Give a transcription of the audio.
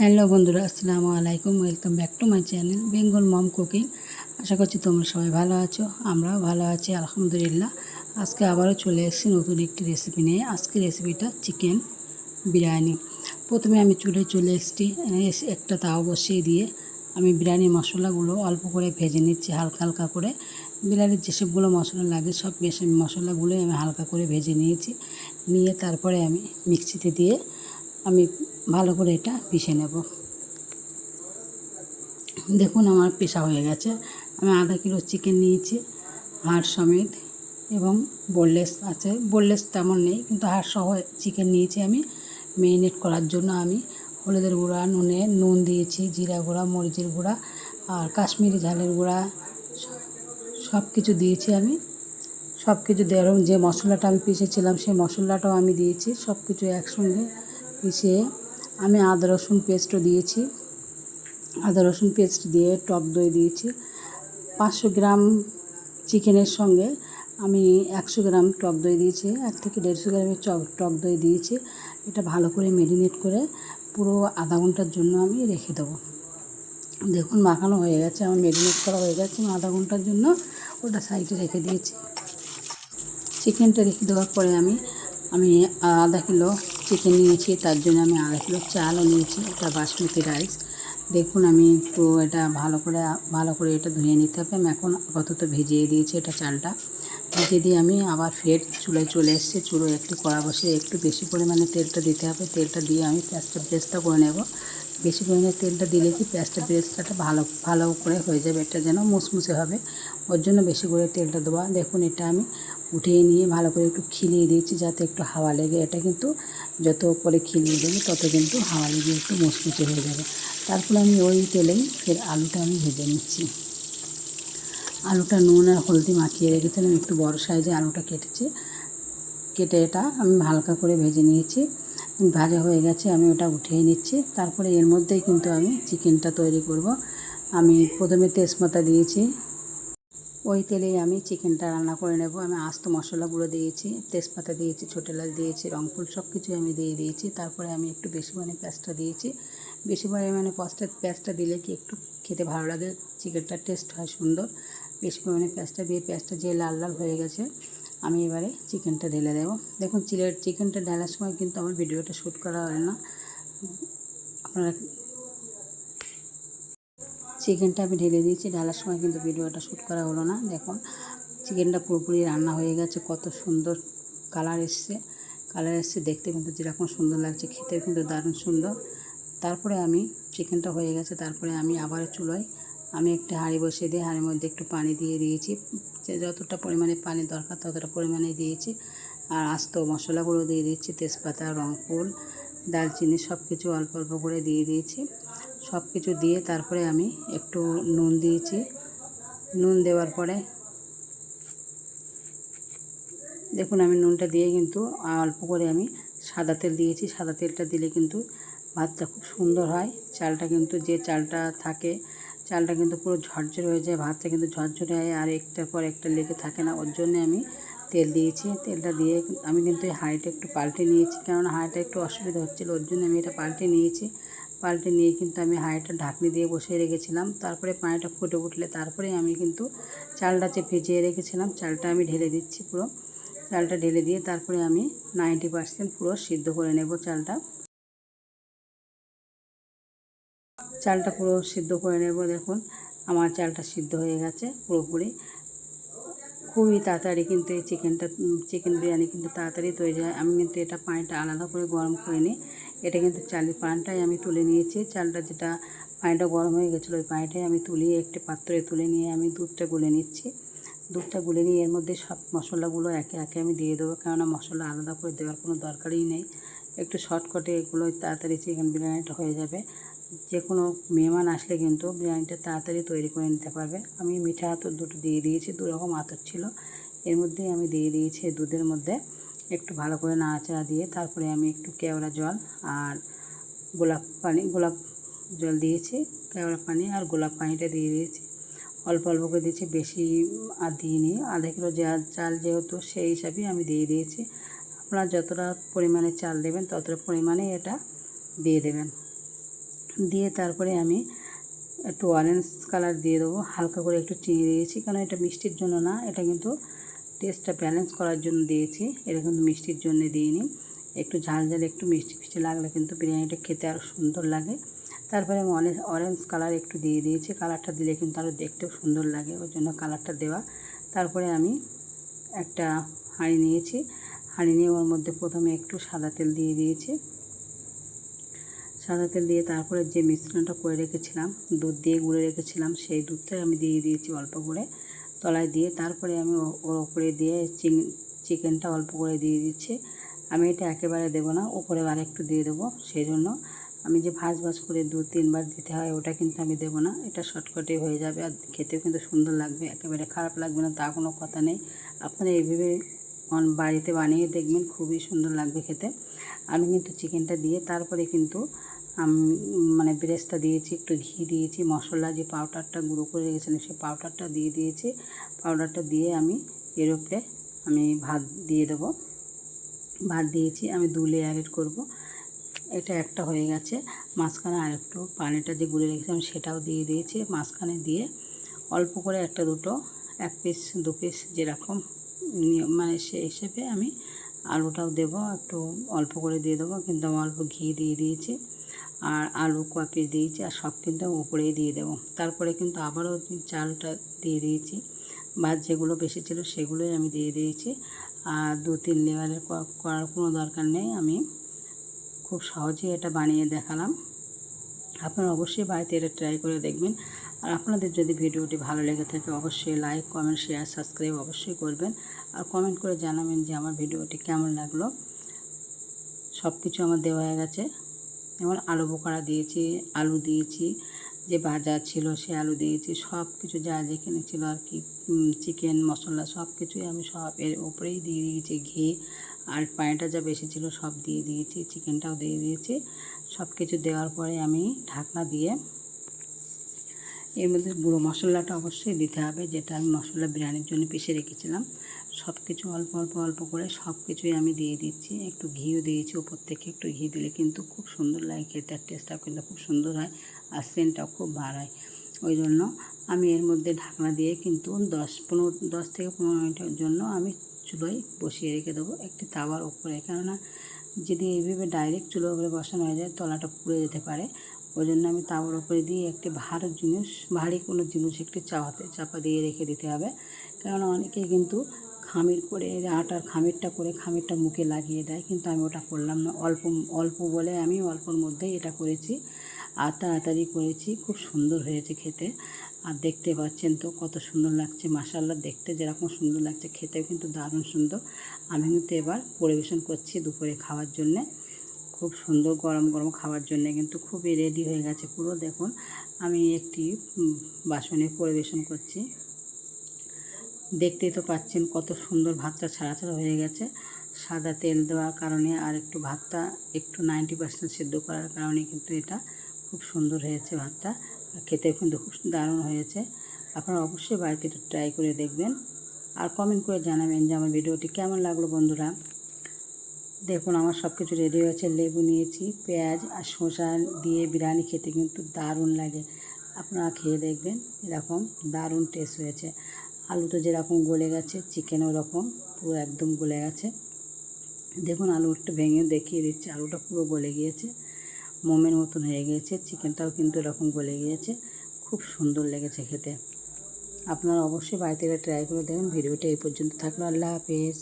Hello বন্ধুরা, আসসালামু আলাইকুম, welcome back to my channel Bengal mom cooking. আশা করছি তোমরা সবাই ভালো আছো, আমরাও ভালো আছি, আলহামদুলিল্লাহ। আজকে আবারও চলে এসেছি নতুন একটি রেসিপি নিয়ে। আজকে রেসিপিটা চিকেন বিরিয়ানি। প্রথমে আমি চুলে চলে এসেছি, এসে, একটা তাও বসিয়ে দিয়ে আমি বিরিয়ানি মশলাগুলো অল্প করে ভেজে নিচ্ছি, হালকা হালকা করে। বিরিয়ানির যেসবগুলো মশলা লাগে, সব মশলাগুলোই আমি হালকা করে ভেজে নিয়েছি। নিয়ে তারপরে আমি মিক্সিতে দিয়ে আমি ভালো করে এটা পিষে নেব। দেখুন আমার পেশা হয়ে গেছে। আমি আধা কিলো চিকেন নিয়েছি, হাড় সমেত এবং বোললেস আছে। বোললেস তেমন নেই, কিন্তু হাড় সহ চিকেন নিয়েছি আমি। মেরিনেট করার জন্য আমি হলুদের গুঁড়া, নুনে নুন দিয়েছি, জিরা গুঁড়া, মরিচের গুঁড়া আর কাশ্মীরি ঝালের গুঁড়া সব কিছু দিয়েছি আমি। সব কিছু দেওয়ার যে মশলাটা আমি পিষেছিলাম, সেই মশলাটাও আমি দিয়েছি। সব কিছু একসঙ্গে পিষিয়ে আমি আদা রসুন পেস্টও দিয়েছি। আদা রসুন পেস্ট দিয়ে টক দই দিয়েছি। পাঁচশো গ্রাম চিকেনের সঙ্গে আমি একশো গ্রাম টক দই দিয়েছি। এক থেকে দেড়শো গ্রামের চক টক দই দিয়েছি। এটা ভালো করে মেরিনেট করে পুরো আধা ঘণ্টার জন্য আমি রেখে দেবো। দেখুন মাখানো হয়ে গেছে, আমার মেরিনেট করা হয়ে গেছে। আমি আধা ঘণ্টার জন্য ওটা সাইডে রেখে দিয়েছি। চিকেনটা রেখে দেওয়ার পরে আমি আমি আধা কিলো চিকেন নিয়েছি, তার জন্য আমি আধা কিলো চালও নিয়েছি এটা বাসমতি রাইস। দেখুন আমি একটু এটা ভালো করে ভালো করে এটা ধুয়ে নিতে হবে। আমি এখন আপাতত ভেজিয়ে দিয়েছি এটা চালটা। ভেজে দিয়ে আমি আবার ফের চুলায় চলে এসেছি চুলো একটু কড়া বসে একটু বেশি পরিমাণে তেলটা দিতে হবে। তেলটা দিয়ে আমি পেঁয়াজটা ব্রেস্তা করে নেব। বেশি পরিমাণে তেলটা দিলে কি পেঁয়াজটা ব্রেস্তাটা ভালো ভালো করে হয়ে যাবে, এটা যেন মুসমুসে হবে। ওর জন্য বেশি করে তেলটা দেওয়া দেখুন এটা আমি উঠিয়ে নিয়ে ভালো করে একটু খিলিয়ে দিয়েছি যাতে একটু হাওয়া লেগে। এটা কিন্তু যত করে খিলিয়ে দেবে, তত কিন্তু হাওয়া লেগে একটু মুচমুচে হয়ে যাবে। তারপরে আমি ওই তেলেই ফের আলুটা আমি ভেজে নিচ্ছি। আলুটা নুন আর হলদি মাখিয়ে রেখেছিলাম, একটু বড় সাইজে আলুটা কেটেছি। কেটে এটা আমি হালকা করে ভেজে নিয়েছি। ভাজা হয়ে গেছে, আমি ওটা উঠিয়ে নিচ্ছি। তারপরে এর মধ্যেই কিন্তু আমি চিকেনটা তৈরি করব। আমি প্রথমে তেজপাতা দিয়েছি ওই তেলেই আমি চিকেনটা রান্না করে নেব। আমি আস্ত মশলাগুলো দিয়েছি, তেজপাতা দিয়েছি, ছোটো এলাচ দিয়েছি রংফুল সব কিছু আমি দিয়ে দিয়েছি। তারপরে আমি একটু বেশি পরিমাণে পেঁয়াজটা দিয়েছি। বেশি পরিমাণে পেঁয়াজটা পেঁয়াজটা দিলে কি একটু খেতে ভালো লাগে চিকেনটার টেস্ট হয় সুন্দর। বেশি পরিমাণে পেঁয়াজটা দিয়ে পেঁয়াজটা যে লাল লাল হয়ে গেছে, আমি এবারে চিকেনটা ঢেলে দেবো। দেখুন, চিলের, চিকেনটা ঢালার সময় কিন্তু আমার ভিডিওটা শ্যুট করা হয় না। আপনারা চিকেনটা আমি ঢেলে দিয়েছি। ঢালার সময় কিন্তু ভিডিওটা শ্যুট করা হলো না। দেখুন, চিকেনটা পুরোপুরি রান্না হয়ে গেছে। কত সুন্দর কালার এসছে। কালার এসছে দেখতে কিন্তু যেরকম সুন্দর লাগছে। খেতেও কিন্তু দারুণ সুন্দর। তারপরে আমি চিকেনটা হয়ে গেছে। তারপরে আমি আবার চুলোয় আমি একটা হাঁড়ি বসিয়ে দিয়ে হাঁড়ির মধ্যে একটু পানি দিয়ে দিয়েছি। যতটা পরিমাণে পানি দরকার ততটা পরিমাণে দিয়েছি। আর আস্ত মশলাগুলো দিয়ে দিচ্ছি তেজপাতা রংফুল দারচিনি সব কিছু অল্প অল্প করে দিয়ে দিয়েছি। সব কিছু দিয়ে তারপরে আমি একটু নুন দিয়েছি। নুন দেওয়ার পরে দেখুন আমি নুনটা দিয়ে কিন্তু অল্প করে আমি সাদা তেল দিয়েছি। সাদা তেলটা দিলে কিন্তু ভাতটা খুব সুন্দর হয়। চালটা কিন্তু যে চালটা থাকে, চালটা কিন্তু পুরো ঝরঝরে হয়ে যায়, ভাতটা কিন্তু ঝরঝরে হয় আর একটার পর একটা লেগে থাকে না। ওর জন্যে আমি তেল দিয়েছি। তেলটা দিয়ে আমি কিন্তু এই হাঁড়িটা একটু পাল্টে নিয়েছি, কেননা হাঁড়িটা একটু অসুবিধা হচ্ছিল, ওর জন্য আমি এটা পাল্টে নিয়েছি। পাল্টে নিয়ে কিন্তু আমি হাঁড়িটা ঢাকনি দিয়ে বসিয়ে রেখেছিলাম। তারপরে পানিটা ফুটে উঠলে তারপরে আমি কিন্তু চালটা যে ভিজিয়ে রেখেছিলাম, চালটা আমি ঢেলে দিচ্ছি পুরো। চালটা ঢেলে দিয়ে তারপরে আমি নাইনটি পার্সেন্ট পুরো সিদ্ধ করে নেব চালটা। চালটা পুরো সিদ্ধ করে নেব, দেখুন আমার চালটা সিদ্ধ হয়ে গেছে পুরোপুরি। খুবই তাড়াতাড়ি কিন্তু এই চিকেনটা চিকেন বিরিয়ানি কিন্তু তাড়াতাড়ি তৈরি হয়। আমি কিন্তু এটা পানিটা আলাদা করে গরম করে নিই। এটা কিন্তু চালের পানটাই আমি তুলে নিয়েছি। চালটা যেটা পানিটা গরম হয়ে গেছিল, ওই পানিটাই আমি তুলিয়ে একটি পাত্রে তুলে নিয়ে আমি দুধটা গুলে নিচ্ছি। দুধটা গুলে নিয়ে এর মধ্যে সব মশলাগুলো একে একে আমি দিয়ে দেবো, কেননা মশলা আলাদা করে দেওয়ার কোনো দরকারই নেই। একটু শর্টকাটে এগুলো তাড়াতাড়ি চিকেন বিরিয়ানিটা হয়ে যাবে। যে কোনো মেহমান আসলে কিন্তু বিরিয়ানিটা তাড়াতাড়ি তৈরি করে নিতে পারবে। আমি মিঠা আতর দুটো দিয়ে দিয়েছি দু রকম আতর ছিল। এর মধ্যেই আমি দিয়ে দিয়েছি দুধের মধ্যে একটু ভালো করে নাড়াচাড়া দিয়ে তারপরে আমি একটু কেওড়া জল আর গোলাপ পানি, গোলাপ জল দিয়েছি, কেওড়া পানি আর গোলাপ পানিটা দিয়ে দিয়েছি। অল্প অল্প করে দিয়েছি, বেশি আর দিইনি। আধা কিলো যা, চাল যেহেতু সেই হিসাবেই আমি দিয়ে দিয়েছি। আপনারা যতটা পরিমাণে চাল দেবেন ততটা পরিমাণে এটা দিয়ে দেবেন। দিয়ে তারপরে আমি একটু অরেঞ্জ কালার দিয়ে দেবো। হালকা করে একটু চিনি দিয়েছি কারণ এটা মিষ্টির জন্য না, এটা কিন্তু টেস্টটা ব্যালেন্স করার জন্য দিয়েছি। এটা কিন্তু মিষ্টির জন্য দিইনি। একটু ঝাল ঝাল, একটু মিষ্টি মিষ্টি লাগলে কিন্তু বিরিয়ানিটা খেতে আরও সুন্দর লাগে। তারপরে আমি অরেঞ্জ অরেঞ্জ কালার একটু দিয়ে দিয়েছি। কালারটা দিলে কিন্তু আরও দেখতেও সুন্দর লাগে, ওই জন্য কালারটা দেওয়া। তারপরে আমি একটা হাঁড়ি নিয়েছি। হাঁড়ি নিয়ে ওর মধ্যে প্রথমে একটু সাদা তেল দিয়ে দিয়েছি। সাদা তেল দিয়ে তারপরে যে মিশ্রণটা করে রেখেছিলাম, দুধ দিয়ে গুঁড়ে রেখেছিলাম, সেই দুধটাই আমি দিয়ে দিয়েছি অল্প করে। তলায় দিয়ে তারপরে আমি ওর ওপরে দিয়ে চিকেনটা অল্প করে দিয়ে দিচ্ছি। আমি এটা একেবারে দেবো না ওপরে আর একটু দিয়ে দেবো সেই জন্য আমি যে ভাজ ভাজ করে দু, তিনবার দিতে হয়, ওটা কিন্তু আমি দেবো না। এটা শর্টকাটে হয়ে যাবে আর খেতেও কিন্তু সুন্দর লাগবে, একেবারে খারাপ লাগবে না, তা কোনো কথা নেই। আপনারা এইভাবে বাড়িতে বানিয়ে দেখবেন, খুবই সুন্দর লাগবে খেতে। আমি কিন্তু চিকেনটা দিয়ে তারপরে কিন্তু আমি মানে ব্রেস্টটা দিয়েছি, একটু ঘি দিয়েছি, মশলা যে পাউডারটা গুঁড়ো করে রেখেছিলাম সেই পাউডারটা দিয়ে দিয়েছি। পাউডারটা দিয়ে আমি এর উপরে আমি ভাত দিয়ে দেবো। ভাত দিয়েছি, আমি দু লেয়ারের করব। এটা একটা হয়ে গেছে। মাঝখানে আর একটু পানিটা যে গুলে রেখেছিলাম সেটাও দিয়ে দিয়েছি। মাঝখানে দিয়ে অল্প করে একটা দুটো, এক পিস দু পিস যেরকম মানে সে হিসেবে আমি আলুটাও দেব, একটু অল্প করে দিয়ে দেবো, কিন্তু আমি অল্প ঘি দিয়ে দিয়েছি। আর আলু কপি দিয়েছি আর সব কিন্তু উপরেই দিয়ে দেবো। তারপরে কিন্তু আবারও চালটা দিয়ে দিয়েছি। ভাত যেগুলো বেশি ছিল সেগুলোই আমি দিয়ে দিয়েছি। আর দু তিন লেয়ারের করার কোনো দরকার নেই। আমি খুব সহজেই এটা বানিয়ে দেখালাম। আপনারা অবশ্যই বাড়িতে এটা ট্রাই করে দেখবেন। আর আপনাদের যদি ভিডিওটি ভালো লেগে থাকে, অবশ্যই লাইক, কমেন্ট, শেয়ার, সাবস্ক্রাইব অবশ্যই করবেন। আর কমেন্ট করে জানাবেন যে আমার ভিডিওটি কেমন লাগল। সব কিছু আমার দেওয়া হয়ে গেছে। যেমন আলু বোকারা দিয়েছি, আলু দিয়েছি, যে বাজার ছিল সে আলু দিয়েছি, সব কিছু যা যেখানে ছিল আর কি চিকেন, মশলা সব কিছুই আমি সব এর উপরেই দিয়ে দিয়েছি, ঘি আর পানিটা যা বেশি ছিল সব দিয়ে দিয়েছি, চিকেনটাও দিয়ে দিয়েছি। সব কিছু দেওয়ার পরে আমি ঢাকনা দিয়ে এর মধ্যে গুঁড়ো মশলাটা অবশ্যই দিতে হবে, যেটা আমি মশলা বিরিয়ানির জন্য পিষে রেখেছিলাম। সব কিছু অল্প অল্প অল্প করে সব কিছুই আমি দিয়ে দিচ্ছি। একটু ঘিও দিয়েছি উপর থেকে একটু ঘি দিলে কিন্তু খুব সুন্দর লাগে খেতে আর টেস্টটাও কিন্তু খুব সুন্দর হয় আর সেন্টটাও খুব বাড়ায় ওই জন্য আমি এর মধ্যে ঢাকনা দিয়ে কিন্তু দশ পনেরো, দশ থেকে পনেরো মিনিটের জন্য আমি চুলোয় বসিয়ে রেখে দেবো একটি তাওয়ার ওপরে কেননা যদি এইভাবে ডাইরেক্ট চুলোর উপরে বসানো হয়ে যায় তলাটা পুড়ে যেতে পারে। ওই জন্য আমি তাওয়ার উপরে দিয়ে একটি ভারী জিনিস, ভারী কোনো জিনিস একটি চাপাতে চাপা দিয়ে রেখে দিতে হবে। কেননা অনেকেই কিন্তু খামির করে আটার খামিরটা করে খামিরটা মুখে লাগিয়ে দেয়। কিন্তু আমি ওটা করলাম না। অল্প অল্প বলে আমি অল্পর মধ্যেই এটা করেছি। আর তাড়াতাড়ি করেছি। খুব সুন্দর হয়েছে খেতে। আর দেখতে পাচ্ছেন তো কত সুন্দর লাগছে। মাসাল্লা দেখতে যেরকম সুন্দর লাগছে খেতেও কিন্তু দারুণ সুন্দর। আমি কিন্তু এবার পরিবেশন করছি দুপুরে খাওয়ার জন্যে। খুব সুন্দর গরম গরম খাওয়ার জন্যে কিন্তু খুবই রেডি হয়ে গেছে পুরো। দেখুন, আমি একটি বাসনে পরিবেশন করছি। দেখতেই তো পাচ্ছেন কত সুন্দর ভাতটা ছাড়া ছাড়া হয়ে গেছে। সাদা তেল দেওয়ার কারণে আর একটু ভাতটা একটু নাইনটি পার্সেন্ট সেদ্ধ করার কারণে কিন্তু এটা খুব সুন্দর হয়েছে ভাতটা। খেতেও কিন্তু খুব দারুণ হয়েছে। আপনারা অবশ্যই বাড়িতে একটু ট্রাই করে দেখবেন। আর কমেন্ট করে জানাবেন যে আমার ভিডিওটি কেমন লাগল বন্ধুরা। দেখুন আমার সব কিছু রেডি হয়েছে। লেবু নিয়েছি, পেঁয়াজ আর শসা দিয়ে বিরিয়ানি খেতে কিন্তু দারুণ লাগে। আপনারা খেয়ে দেখবেন, এরকম দারুণ টেস্ট হয়েছে। আলু তো যেরকম গলে গেছে চিকেন ওরকম, পুরো একদম গলে গেছে। দেখুন, আলু একটু ভেঙে দেখিয়ে দিচ্ছি, আলুটা পুরো গলে গিয়েছে, মোমের মতন হয়ে গিয়েছে চিকেনটাও কিন্তু এরকম গলে গিয়েছে, খুব সুন্দর লেগেছে খেতে। আপনারা অবশ্যই বাড়িতে ট্রাই করে দেখুন, ভিডিওটা এই পর্যন্ত থাকল, আল্লাহ হাফেজ।